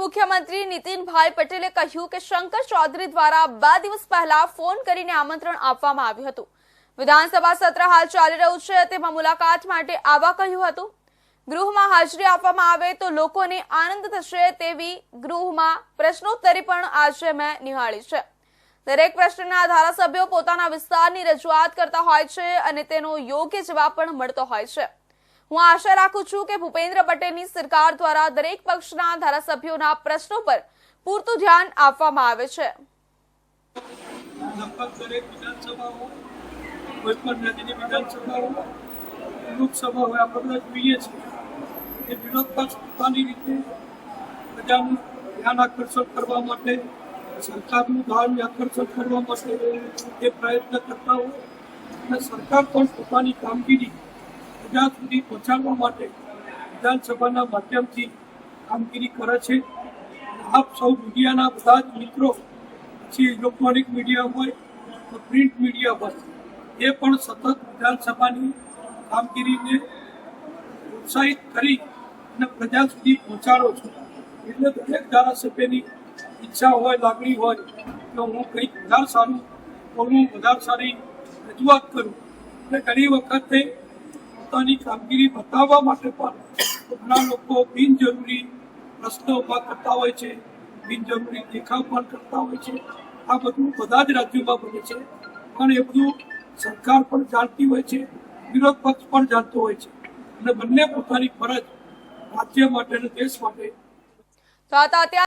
મુખ્યમંત્રી નીતિનભાઈ પટેલે કહ્યું કે શંકર ચૌધરી દ્વારા બે દિવસ પહેલા ફોન કરીને આમંત્રણ આપવામાં આવ્યું હતું. વિધાનસભા સત્ર હાલ ચાલી રહ્યું છે તેમાં મુલાકાત માટે આવા કહ્યું હતું. ગૃહમાં હાજરી આપવામાં આવે તો લોકોને આનંદ થશે તેવી ગૃહમાં પ્રશ્નોત્તરી પણ આજે મેં નિહાળી છે. દરેક પ્રશ્નના ધારાસભ્યો પોતાના વિસ્તારની રજૂઆત કરતા હોય છે અને તેનો યોગ્ય જવાબ પણ મળતો હોય છે. હું આશા રાખું છું કે ભૂપેન્દ્ર પટેલની સરકાર દ્વારા દરેક પક્ષના ધારાસભ્યોના પ્રશ્નો પર પૂરતું ધ્યાન આપવામાં આવે છે. જોઈએ છીએ એ વિરોધ પક્ષ રીતે પ્રજાનું કરવા માટે, સરકારનું ધ્યાન કરવા માટે પ્રયત્ન કરતા હોય. સરકાર પણ પોતાની કામગીરી પ્રજા સુધી પહોંચાડવા માટે વિધાનસભાના માધ્યમથી કામગીરી કરે છે. આપ સૌ મીડિયાના બધા જ મિત્રો, પછી ઇલેક્ટ્રોનિક મીડિયા હોય તો પ્રિન્ટ મીડિયા હોય, એ પણ સતત વિધાનસભાની કામગીરીને પ્રોત્સાહિત કરી અને પ્રજા સુધી પહોંચાડો છો. એટલે દરેક ધારાસભ્યની ઈચ્છા હોય, લાગણી હોય કે હું કંઈક વધારે સારું બોલું વધારે સારી રજૂઆત કરું. અને ઘણી વખતે પોતાની કામગીરી બતાવવા માટે પણ ઘણા લોકો બિનજરૂરી પ્રશ્નો ઊભા કરતા હોય છે, બિનજરૂરી દેખાવ પણ કરતા હોય છે. આ બધું બધા જ રાજ્યોમાં બને છે. પણ એ બધું સરકાર પણ જાણતી હોય છે, વિરોધ પક્ષ પણ જાણતો હોય છે. અને બંને પોતાની ફરજ રાજ્ય માટે અને દેશ માટે.